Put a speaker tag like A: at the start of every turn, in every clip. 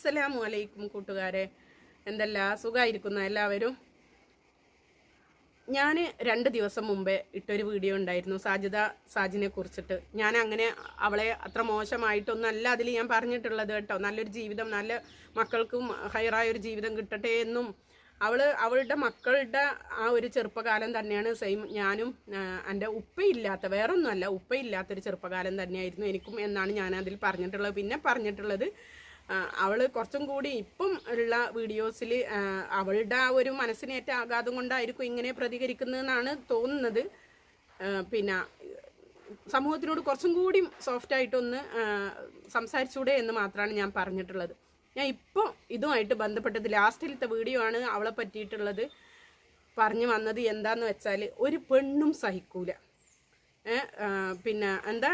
A: അസ്സലാമു അലൈക്കും കൂട്ടുകാരെ. എന്തല്ല? സുഖമായിരിക്കുന്ന എല്ലാവരും? ഞാൻ രണ്ട് ദിവസം മുമ്പേ ഇട്ടൊരു വീഡിയോ ഉണ്ടായിരുന്നു. സാജിദ സാജിനെ കുറിച്ചിട്ട്. ഞാൻ അങ്ങനെ അവളെ അത്ര മോശമായിട്ടൊന്നല്ല അതിൽ ഞാൻ പറഞ്ഞിട്ടുള്ളത് കേട്ടോ. നല്ലൊരു ജീവിതം നല്ല മക്കൾക്കും ഹയറായ ഒരു ജീവിതം കിട്ടട്ടെ എന്നും. അവൾ അവളുടെ മക്കളുടെ ആ ഒരു ചെറുപ്പകാലം തന്നെയാണ് സെയിം ഞാനും എന്റെ ഉപ്പയില്ലാത്ത വേറൊന്നുമല്ല ഉപ്പയില്ലാത്തൊരു ചെറുപ്പകാലം തന്നെയായിരുന്നു എനിക്കും എന്നാണ് ഞാൻ അതിൽ പറഞ്ഞിട്ടുള്ളത്. പിന്നെ പറഞ്ഞിട്ടുള്ളത് ആ, അവൾ കുറച്ചും കൂടി ഇപ്പം ഉള്ള വീഡിയോസിൽ അവളുടെ ആ ഒരു മനസ്സിനേറ്റ ആഘാതം കൊണ്ടായിരിക്കും ഇങ്ങനെ പ്രതികരിക്കുന്നതെന്നാണ് തോന്നുന്നത്. പിന്നെ സമൂഹത്തിനോട് കുറച്ചും കൂടി സോഫ്റ്റ് ആയിട്ടൊന്ന് ആ, സംസാരിച്ചൂടെ എന്ന് മാത്രമാണ് ഞാൻ പറഞ്ഞിട്ടുള്ളത്. ഞാൻ ഇപ്പോൾ ഇതുമായിട്ട് ബന്ധപ്പെട്ടത് ലാസ്റ്റിലത്തെ വീഡിയോ ആണ് അവളെ പറ്റിയിട്ടുള്ളത്. പറഞ്ഞു വന്നത് എന്താന്ന് വെച്ചാൽ ഒരു പെണ്ണും സഹിക്കൂല. പിന്നെ എന്താ?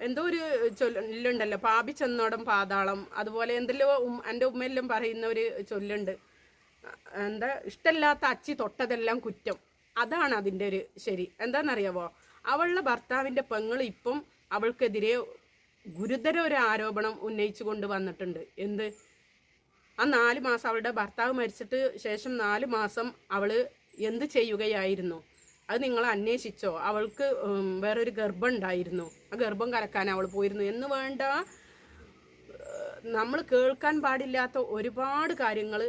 A: എന്തോ ഒരു ചൊല്ലുണ്ടല്ലോ. പാപി ചെന്നോടം പാതാളം. അതുപോലെ എന്തെല്ലോ എന്റെ ഉമ്മയെല്ലാം പറയുന്ന ഒരു ചൊല്ലുണ്ട്. എന്താ ഇഷ്ടമില്ലാത്ത അച്ചി തൊട്ടതെല്ലാം കുറ്റം. അതാണ് അതിന്റെ ഒരു ശരി. എന്താണെന്നറിയാവോ? അവളുടെ ഭർത്താവിന്റെ പെങ്ങൾ ഇപ്പം അവൾക്കെതിരെ ഗുരുതര ഒരു ആരോപണം ഉന്നയിച്ചു കൊണ്ട് വന്നിട്ടുണ്ട്. എന്ത്? ആ നാല് മാസം അവളുടെ ഭർത്താവ് മരിച്ചിട്ട് ശേഷം നാല് മാസം അവൾ എന്ത് ചെയ്യുകയായിരുന്നു? അത് നിങ്ങൾ അന്വേഷിച്ചോ. അവൾക്ക് വേറൊരു ഗർഭം ഉണ്ടായിരുന്നു. ആ ഗർഭം കലക്കാൻ അവൾ പോയിരുന്നു. എന്ന് വേണ്ട നമ്മൾ കേൾക്കാൻ പാടില്ലാത്ത ഒരുപാട് കാര്യങ്ങൾ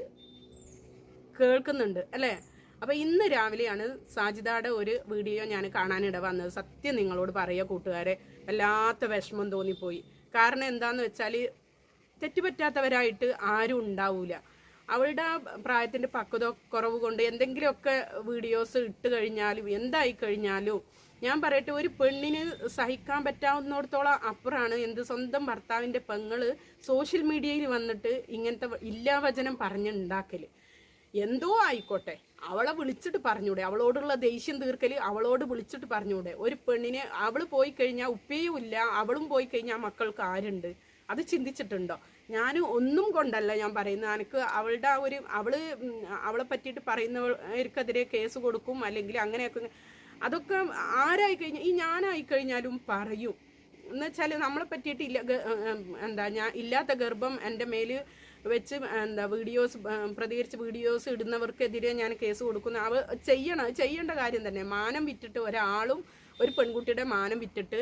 A: കേൾക്കുന്നുണ്ട് അല്ലേ? അപ്പോൾ ഇന്ന് രാവിലെയാണ് സാജിദയുടെ ഒരു വീഡിയോ ഞാൻ കാണാനിട വന്നത്. സത്യം നിങ്ങളോട് പറയുക കൂട്ടുകാരെ. വല്ലാത്ത വിഷമം തോന്നിപ്പോയി. കാരണം എന്താണെന്ന് വെച്ചാൽ തെറ്റുപറ്റാത്തവരായിട്ട് ആരും ഉണ്ടാവൂല. അവളുടെ ആ പ്രായത്തിന്റെ പക്വത കുറവ് കൊണ്ട് എന്തെങ്കിലുമൊക്കെ വീഡിയോസ് ഇട്ട് കഴിഞ്ഞാലും എന്തായി കഴിഞ്ഞാലും ഞാൻ പറയട്ടെ ഒരു പെണ്ണിന് സഹിക്കാൻ പറ്റാവുന്നിടത്തോളം അപ്പുറമാണ് എന്ത് സ്വന്തം ഭർത്താവിന്റെ പെങ്ങൾ സോഷ്യൽ മീഡിയയിൽ വന്നിട്ട് ഇങ്ങനത്തെ ഇല്ലാവചനം പറഞ്ഞുണ്ടാക്കൽ എന്തോ ആയിക്കോട്ടെ അവളെ വിളിച്ചിട്ട് പറഞ്ഞൂടെ അവളോടുള്ള ദേഷ്യം തീർക്കൽ അവളോട് വിളിച്ചിട്ട് പറഞ്ഞൂടെ. ഒരു പെണ്ണിനെ അവൾ പോയി കഴിഞ്ഞാൽ ഉപ്പയും ഇല്ല അവളും പോയി കഴിഞ്ഞാൽ മക്കൾക്ക് ആരുണ്ട്? അത് ചിന്തിച്ചിട്ടുണ്ടോ? ഞാൻ ഒന്നും കൊണ്ടല്ല ഞാൻ പറയുന്നത്. എനിക്ക് അവളുടെ ആ ഒരു അവൾ ഉം, അവളെ പറ്റിയിട്ട് പറയുന്നവർക്കെതിരെ കേസ് കൊടുക്കും അല്ലെങ്കിൽ അങ്ങനെയൊക്കെ അതൊക്കെ ആരായി കഴിഞ്ഞാൽ ഈ ഞാനായി കഴിഞ്ഞാലും പറയും. എന്ന് വെച്ചാൽ നമ്മളെ പറ്റിയിട്ട് ഇല്ല എന്താ ഞാൻ ഇല്ലാത്ത ഗർഭം എന്റെ മേൽ വെച്ച് എന്താ വീഡിയോസ് പ്രതികരിച്ച് വീഡിയോസ് ഇടുന്നവർക്കെതിരെ ഞാൻ കേസ് കൊടുക്കുന്നു. അവ ചെയ്യണം ചെയ്യേണ്ട കാര്യം തന്നെ. മാനം വിറ്റിട്ട് ഒരാളും ഒരു പെൺകുട്ടിയുടെ മാനം വിറ്റിട്ട്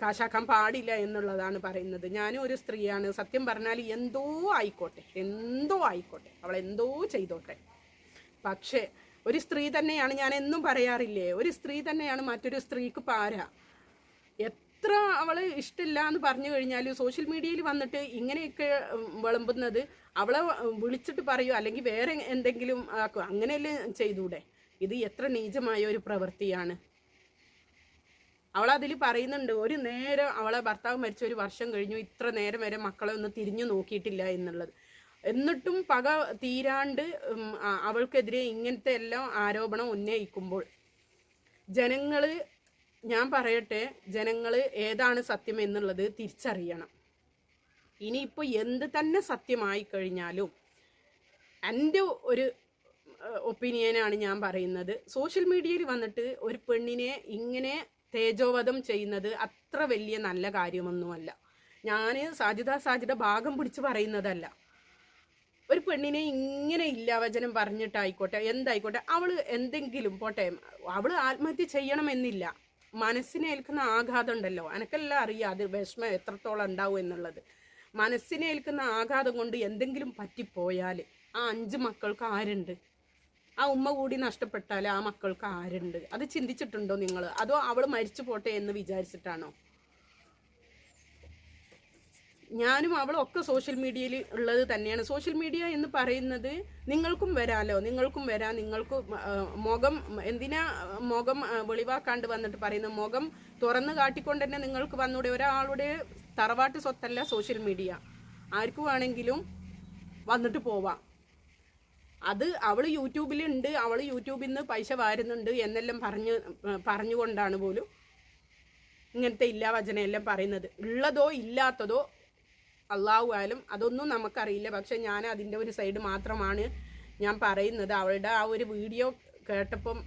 A: കാശാക്കാൻ പാടില്ല എന്നുള്ളതാണ് പറയുന്നത്. ഞാനും ഒരു സ്ത്രീയാണ്. സത്യം പറഞ്ഞാൽ എന്തോ ആയിക്കോട്ടെ എന്തോ ആയിക്കോട്ടെ അവൾ എന്തോ ചെയ്തോട്ടെ. പക്ഷേ ഒരു സ്ത്രീ തന്നെയാണ് ഞാൻ എന്നും പറയാറില്ലേ ഒരു സ്ത്രീ തന്നെയാണ് മറ്റൊരു സ്ത്രീക്ക് പാര. എത്ര അവൾ ഇഷ്ടമില്ല എന്ന് പറഞ്ഞു കഴിഞ്ഞാൽ സോഷ്യൽ മീഡിയയിൽ വന്നിട്ട് ഇങ്ങനെയൊക്കെ വിളമ്പുന്നത് അവളെ വിളിച്ചിട്ട് പറയൂ അല്ലെങ്കിൽ വേറെ എന്തെങ്കിലും ആക്കും അങ്ങനെയല്ലേ ചെയ്തൂടെ? ഇത് എത്ര നീചമായ ഒരു പ്രവൃത്തിയാണ്. അവൾ അതിൽ പറയുന്നുണ്ട് ഒരു നേരം അവളെ ഭർത്താവ് മരിച്ച ഒരു വർഷം കഴിഞ്ഞു ഇത്ര നേരം വരെ മക്കളെ ഒന്ന് തിരിഞ്ഞു നോക്കിയിട്ടില്ല എന്നുള്ളത്. എന്നിട്ടും പക തീരാണ്ട് അവൾക്കെതിരെ ഇങ്ങനത്തെ എല്ലാം ആരോപണം ഉന്നയിക്കുമ്പോൾ ജനങ്ങൾ ഞാൻ പറയട്ടെ ജനങ്ങൾ ഏതാണ് സത്യം എന്നുള്ളത് തിരിച്ചറിയണം. ഇനിയിപ്പോൾ എന്ത് തന്നെ സത്യമായി കഴിഞ്ഞാലും എന്റെ ഒരു ഒപ്പീനിയനാണ് ഞാൻ പറയുന്നത്. സോഷ്യൽ മീഡിയയിൽ വന്നിട്ട് ഒരു പെണ്ണിനെ ഇങ്ങനെ തേജോവധം ചെയ്യുന്നത് അത്ര വലിയ നല്ല കാര്യമൊന്നുമല്ല. ഞാൻ സാധ്യത സാധ്യത ഭാഗം പിടിച്ച് പറയുന്നതല്ല. ഒരു പെണ്ണിനെ ഇങ്ങനെ ഇല്ലാവചനം പറഞ്ഞിട്ടായിക്കോട്ടെ എന്തായിക്കോട്ടെ അവൾ എന്തെങ്കിലും പോട്ടെ അവൾ ആത്മഹത്യ ചെയ്യണമെന്നില്ല. മനസ്സിനെ ഏൽക്കുന്ന ആഘാതം ഉണ്ടല്ലോ. എനക്കെല്ലാം അറിയാം അത് വിഷമം എത്രത്തോളം ഉണ്ടാവും എന്നുള്ളത്. മനസ്സിനെ ഏൽക്കുന്ന ആഘാതം കൊണ്ട് എന്തെങ്കിലും പറ്റിപ്പോയാൽ ആ അഞ്ച് മക്കൾക്ക് ആരുണ്ട്? ആ ഉമ്മ കൂടി നഷ്ടപ്പെട്ടാൽ ആ മക്കൾക്ക് ആരുണ്ട്? അത് ചിന്തിച്ചിട്ടുണ്ടോ നിങ്ങൾ അതോ അവൾ മരിച്ചു പോട്ടെ എന്ന് വിചാരിച്ചിട്ടാണോ? ഞാനും അവളും ഒക്കെ സോഷ്യൽ മീഡിയയിൽ ഉള്ളത് തന്നെയാണ്. സോഷ്യൽ മീഡിയ എന്ന് പറയുന്നത് നിങ്ങൾക്കും വരാലോ? നിങ്ങൾക്കും വരാം. നിങ്ങൾക്ക് മുഖം എന്തിനാ മുഖം വെളിവാക്കാണ്ട് വന്നിട്ട് പറയുന്നത് മുഖം തുറന്ന് കാട്ടിക്കൊണ്ട് തന്നെ നിങ്ങൾക്ക് വന്നൂടെ? ഒരാളുടെ തറവാട്ട് സ്വത്തല്ല സോഷ്യൽ മീഡിയ. ആർക്കു വേണമെങ്കിലും വന്നിട്ട് പോവാം. അത് അവൾ യൂട്യൂബിലുണ്ട് അവൾ യൂട്യൂബിൽ നിന്ന് പൈസ വാരുന്നുണ്ട് എന്നെല്ലാം പറഞ്ഞ് പറഞ്ഞുകൊണ്ടാണ് പോലും ഇങ്ങനത്തെ ഇല്ലാ വചനമെല്ലാം പറയുന്നത്. ഉള്ളതോ ഇല്ലാത്തതോ അള്ളാഹു ആയാലും അതൊന്നും നമുക്കറിയില്ല. പക്ഷെ ഞാൻ അതിന്റെ ഒരു സൈഡ് മാത്രമാണ് ഞാൻ പറയുന്നത്. അവളുടെ ആ ഒരു വീഡിയോ കേട്ടപ്പം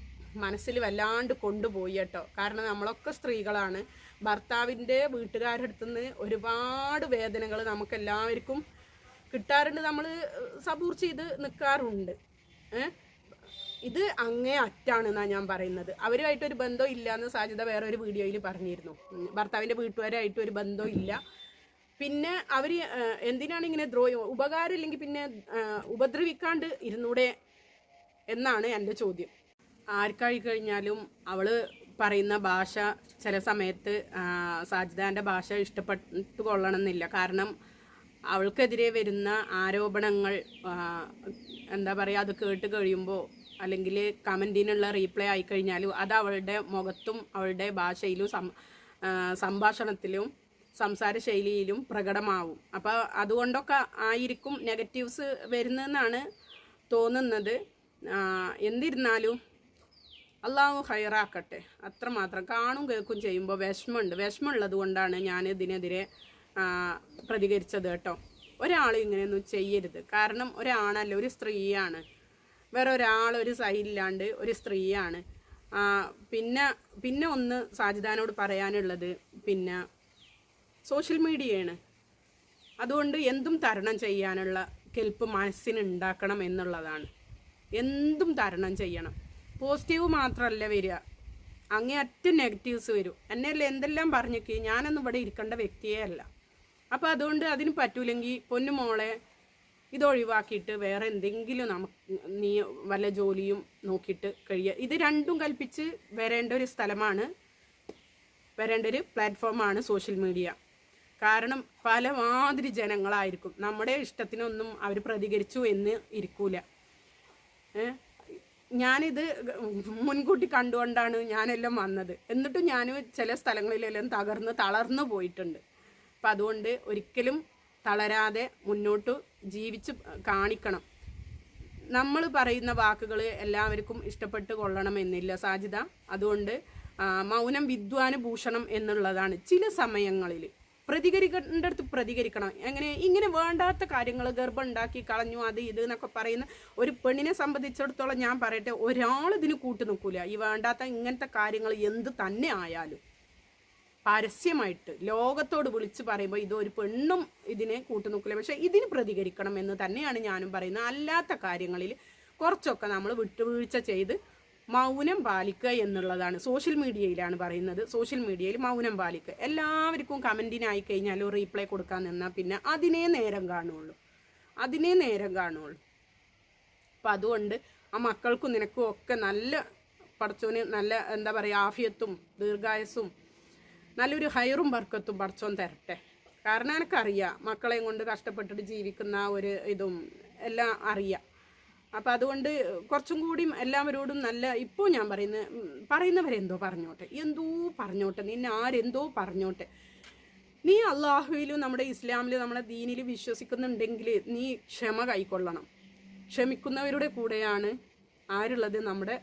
A: മനസ്സിൽ വല്ലാണ്ട് കൊണ്ടുപോയി കേട്ടോ. കാരണം നമ്മളൊക്കെ സ്ത്രീകളാണ്. ഭർത്താവിന്റെ വീട്ടുകാരുടെ അടുത്തുനിന്ന് ഒരുപാട് വേദനകൾ നമുക്കെല്ലാവർക്കും കിട്ടാറുണ്ട് നമ്മൾ സബൂർ ചെയ്ത് നിൽക്കാറുണ്ട് ഇത് അങ്ങേ അറ്റാണ് അറ്റാണെന്നാണ് ഞാൻ പറയുന്നത്. അവരുമായിട്ടൊരു ബന്ധം ഇല്ല എന്ന് സാധ്യത വേറെ ഒരു വീഡിയോയിൽ പറഞ്ഞിരുന്നു. ഭർത്താവിന്റെ വീട്ടുകാരായിട്ട് ഒരു ബന്ധം ഇല്ല. പിന്നെ അവർ എന്തിനാണ് ഇങ്ങനെ ദ്രോഹം ഉപകാരം ഇല്ലെങ്കിൽ പിന്നെ ഉപദ്രവിക്കാണ്ട് ഇരുന്നൂടെ എന്നാണ് എന്റെ ചോദ്യം. ആർക്കായി കഴിഞ്ഞാലും അവൾ പറയുന്ന ഭാഷ ചില സമയത്ത് സാജിദാന്റെ ഭാഷ ഇഷ്ടപ്പെട്ടു കൊള്ളണമെന്നില്ല കാരണം അവൾക്കെതിരെ വരുന്ന ആരോപണങ്ങൾ എന്താ പറയുക അത് കേട്ട് കഴിയുമ്പോൾ അല്ലെങ്കിൽ കമന്റിനുള്ള റീപ്ലൈ ആയിക്കഴിഞ്ഞാലും അത് അവളുടെ മുഖത്തും അവളുടെ ഭാഷയിലും സംഭാഷണത്തിലും സംസാര ശൈലിയിലും പ്രകടമാവും. അപ്പോൾ അതുകൊണ്ടൊക്കെ ആയിരിക്കും നെഗറ്റീവ്സ് വരുന്നതെന്നാണ് തോന്നുന്നത്. എന്നിരുന്നാലും അള്ളാഹു ഹയറാക്കട്ടെ അത്രമാത്രം കാണും കേൾക്കും ചെയ്യുമ്പോൾ വിഷമമുണ്ട്. വിഷമമുള്ളത് കൊണ്ടാണ് ഞാൻ ഇതിനെതിരെ പ്രതികരിച്ചത് കേട്ടോ. ഒരാൾ ഇങ്ങനെയൊന്നും ചെയ്യരുത്. കാരണം ഒരാണല്ല ഒരു സ്ത്രീയാണ്. വേറെ ഒരാൾ ഒരു സൈഡില്ലാണ്ട് ഒരു സ്ത്രീയാണ്. പിന്നെ പിന്നെ ഒന്ന് സാജിദാനോട് പറയാനുള്ളത് പിന്നെ സോഷ്യൽ മീഡിയയാണ്. അതുകൊണ്ട് എന്തും തരണം ചെയ്യാനുള്ള കെൽപ്പ് മനസ്സിന് ഉണ്ടാക്കണം എന്നുള്ളതാണ്. എന്തും തരണം ചെയ്യണം. പോസിറ്റീവ് മാത്രമല്ല വരിക. അങ്ങേ അറ്റ നെഗറ്റീവ്സ് വരും. എന്നെയല്ലേ എന്തെല്ലാം പറഞ്ഞേക്ക്? ഞാനൊന്നും ഇവിടെ ഇരിക്കേണ്ട വ്യക്തിയേ അല്ല. അപ്പോൾ അതുകൊണ്ട് അതിന് പറ്റൂലെങ്കിൽ പൊന്നു മോളെ ഇതൊഴിവാക്കിയിട്ട് വേറെ എന്തെങ്കിലും നമുക്ക് നീ വല്ല ജോലിയും നോക്കിയിട്ട് കഴിയുക ഇത് രണ്ടും കൽപ്പിച്ച് വരേണ്ട ഒരു സ്ഥലമാണ് വരേണ്ട ഒരു പ്ലാറ്റ്ഫോമാണ് സോഷ്യൽ മീഡിയ കാരണം പല മാതിരി ജനങ്ങളായിരിക്കും. നമ്മുടെ ഇഷ്ടത്തിനൊന്നും അവർ പ്രതികരിച്ചു എന്ന് ഇരിക്കൂല? ഞാനിത് മുൻകൂട്ടി കണ്ടുകൊണ്ടാണ് ഞാനെല്ലാം വന്നത്. എന്നിട്ടും ഞാൻ ചില സ്ഥലങ്ങളിലെല്ലാം തകർന്ന് തളർന്നു പോയിട്ടുണ്ട്. അപ്പം അതുകൊണ്ട് ഒരിക്കലും തളരാതെ മുന്നോട്ട് ജീവിച്ച് കാണിക്കണം. നമ്മൾ പറയുന്ന വാക്കുകൾ എല്ലാവർക്കും ഇഷ്ടപ്പെട്ട് കൊള്ളണമെന്നില്ല സാധ്യത അതുകൊണ്ട് മൗനം വിദ്വാന് ഭൂഷണം എന്നുള്ളതാണ് ചില സമയങ്ങളിൽ പ്രതികരിക്കേണ്ടടുത്ത് പ്രതികരിക്കണം. എങ്ങനെ ഇങ്ങനെ വേണ്ടാത്ത കാര്യങ്ങൾ ഗർഭം ഉണ്ടാക്കി കളഞ്ഞു അത് ഇത് എന്നൊക്കെ പറയുന്ന ഒരു പെണ്ണിനെ സംബന്ധിച്ചിടത്തോളം ഞാൻ പറയട്ടെ ഒരാൾ ഇതിന് കൂട്ടു നിൽക്കില്ല ഈ വേണ്ടാത്ത ഇങ്ങനത്തെ കാര്യങ്ങൾ എന്ത് തന്നെ ആയാലും. പരസ്യമായിട്ട് ലോകത്തോട് വിളിച്ച് പറയുമ്പോൾ ഇത് ഒരു പെണ്ണും ഇതിനെ കൂട്ടുനിൽക്കില്ല പക്ഷേ ഇതിന് പ്രതികരിക്കണം എന്ന് തന്നെയാണ് ഞാനും പറയുന്നത്. അല്ലാത്ത കാര്യങ്ങളിൽ കുറച്ചൊക്കെ നമ്മൾ വിട്ടുവീഴ്ച ചെയ്ത് മൗനം പാലിക്കുക എന്നുള്ളതാണ് സോഷ്യൽ മീഡിയയിലാണ് പറയുന്നത്. സോഷ്യൽ മീഡിയയിൽ മൗനം പാലിക്കുക. എല്ലാവർക്കും കമന്റിനായി കഴിഞ്ഞാലും റീപ്ലൈ കൊടുക്കാൻ നിന്നാൽ പിന്നെ അതിനേ നേരം കാണുള്ളൂ. അതിനേ നേരം കാണുള്ളൂ. അപ്പം അതുകൊണ്ട് ആ മക്കൾക്കും നിനക്കും ഒക്കെ നല്ല പടച്ചോന് നല്ല എന്താ പറയുക ആഫിയത്തും ദീർഘായുസും നല്ലൊരു ഹയറും ബർക്കത്തും പടച്ചോൻ തരട്ടെ. കാരണം എനിക്കറിയാം മക്കളെയും കൊണ്ട് കഷ്ടപ്പെട്ടിട്ട് ജീവിക്കുന്ന ഒരു ഇതും എല്ലാം അറിയാം. അപ്പം അതുകൊണ്ട് കുറച്ചും കൂടിയും എല്ലാവരോടും നല്ല ഇപ്പോൾ ഞാൻ പറയുന്ന പറയുന്നവരെന്തോ പറഞ്ഞോട്ടെ. എന്തോ പറഞ്ഞോട്ടെ നിന്നെ ആരെന്തോ പറഞ്ഞോട്ടെ. നീ അള്ളാഹുവിലും നമ്മുടെ ഇസ്ലാമിലും നമ്മുടെ ദീനിൽ വിശ്വസിക്കുന്നുണ്ടെങ്കിൽ നീ ക്ഷമ കൈക്കൊള്ളണം. ക്ഷമിക്കുന്നവരുടെ കൂടെയാണ് ആരുള്ളത് നമ്മുടെ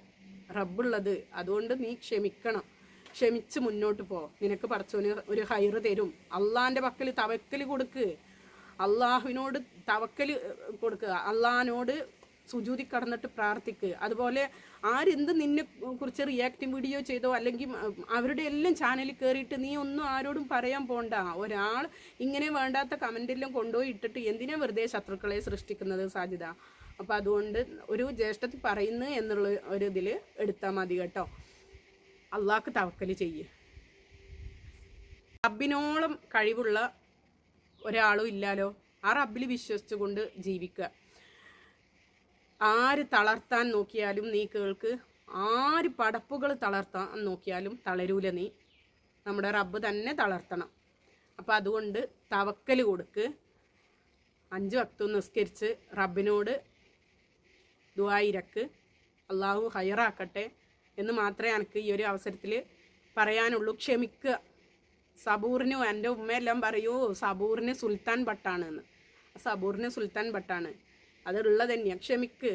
A: റബ്ബുള്ളത്. അതുകൊണ്ട് നീ ക്ഷമിക്കണം. ക്ഷമിച്ച് മുന്നോട്ട് പോ. നിനക്ക് പടച്ചോന് ഒരു ഹൈറ് തരും. അള്ളാന്റെ പക്കൽ തവക്കൽ കൊടുക്ക്. അള്ളാഹുവിനോട് തവക്കൽ കൊടുക്കുക അള്ളാഹിനോട് സുജൂതി കടന്നിട്ട് പ്രാർത്ഥിക്കുക അതുപോലെ ആരെന്ത് നിന്നെ കുറിച്ച് റിയാക്റ്റ് വീഡിയോ ചെയ്തോ അല്ലെങ്കിൽ അവരുടെ എല്ലാം ചാനലിൽ കയറിയിട്ട് നീ ഒന്നും ആരോടും പറയാൻ പോണ്ട. ഒരാൾ ഇങ്ങനെ വേണ്ടാത്ത കമന്റെല്ലാം കൊണ്ടുപോയി ഇട്ടിട്ട് എന്തിനാ വെറുതെ ശത്രുക്കളെ സൃഷ്ടിക്കുന്നത് സാധ്യത അപ്പോൾ അതുകൊണ്ട് ഒരു ജ്യേഷ്ഠത്തിൽ പറയുന്നു എന്നുള്ള ഒരു ഇതിൽ എടുത്താൽ മതി കേട്ടോ. അള്ളാഹ്ക്ക് തവക്കൽ ചെയ്യ്. റബ്ബിനോളം കഴിവുള്ള ഒരാളും ഇല്ലാലോ? ആ റബ്ബിൽ വിശ്വസിച്ചുകൊണ്ട് ജീവിക്കുക. ആര് തളർത്താൻ നോക്കിയാലും നീ കേൾക്ക്. ആര് പടപ്പുകൾ തളർത്താൻ നോക്കിയാലും തളരൂല നീ. നമ്മുടെ റബ്ബ് തന്നെ തളർത്തണം. അപ്പം അതുകൊണ്ട് തവക്കൽ കൊടുക്ക്. അഞ്ച് വക്തും നിസ്കരിച്ച് റബ്ബിനോട് ദുവായിരക്ക് അള്ളാഹു ഹൈറാക്കട്ടെ. എന്ന് മാത്രമേ എനിക്ക് ഈ ഒരു അവസരത്തിൽ പറയാനുള്ളൂ. ക്ഷമിക്കുക സബൂറിന് എന്റെ ഉമ്മയെല്ലാം പറയൂ സബൂറിന് സുൽത്താൻ ഭട്ടാണ് എന്ന്. സബൂറിന് സുൽത്താൻ ഭട്ടാണ്. അതുള്ളത് തന്നെയാണ് ക്ഷമിക്ക്.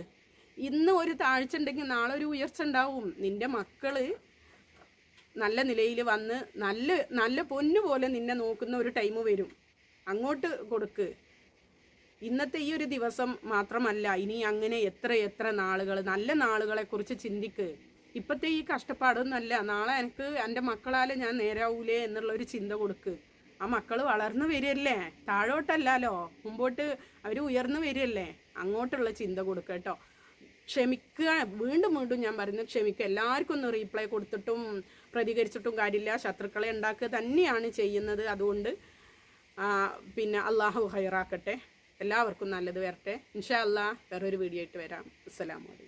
A: ഇന്ന് ഒരു താഴ്ച ഉണ്ടെങ്കിൽ നാളെ ഒരു ഉയർച്ച ഉണ്ടാവും. നിന്റെ മക്കൾ നല്ല നിലയിൽ വന്ന് നല്ല നല്ല പൊന്നു പോലെ നിന്നെ നോക്കുന്ന ഒരു ടൈം വരും. അങ്ങോട്ട് കൊടുക്ക്. ഇന്നത്തെ ഈ ഒരു ദിവസം മാത്രമല്ല ഇനി അങ്ങനെ എത്ര എത്ര നാളുകൾ നല്ല നാളുകളെ കുറിച്ച് ചിന്തിക്ക്. ഇപ്പോഴത്തെ ഈ കഷ്ടപ്പാടൊന്നുമല്ല നാളെ എനിക്ക് എന്റെ മക്കളാൽ ഞാൻ നേരാവൂലേ എന്നുള്ള ഒരു ചിന്ത കൊടുക്ക്. ആ മക്കൾ വളർന്നു വരികയല്ലേ? താഴോട്ടല്ലല്ലോ. മുമ്പോട്ട് അവർ ഉയർന്നു വരികയല്ലേ? അങ്ങോട്ടുള്ള ചിന്ത കൊടുക്കുക കേട്ടോ. ക്ഷമിക്കുക. വീണ്ടും വീണ്ടും ഞാൻ പറയുന്നത് ക്ഷമിക്കുക. എല്ലാവർക്കും ഒന്ന് റീപ്ലൈ കൊടുത്തിട്ടും പ്രതികരിച്ചിട്ടും കാര്യമില്ല. ശത്രുക്കളെ ഉണ്ടാക്കുക തന്നെയാണ് ചെയ്യുന്നത്. അതുകൊണ്ട് പിന്നെ അള്ളാഹു ഹൈറാക്കട്ടെ. എല്ലാവർക്കും നല്ലത് വരട്ടെ. ഇൻഷാ അല്ലാ വേറൊരു വീഡിയോ ആയിട്ട് വരാം. അസ്സലാമു അലൈക്കും.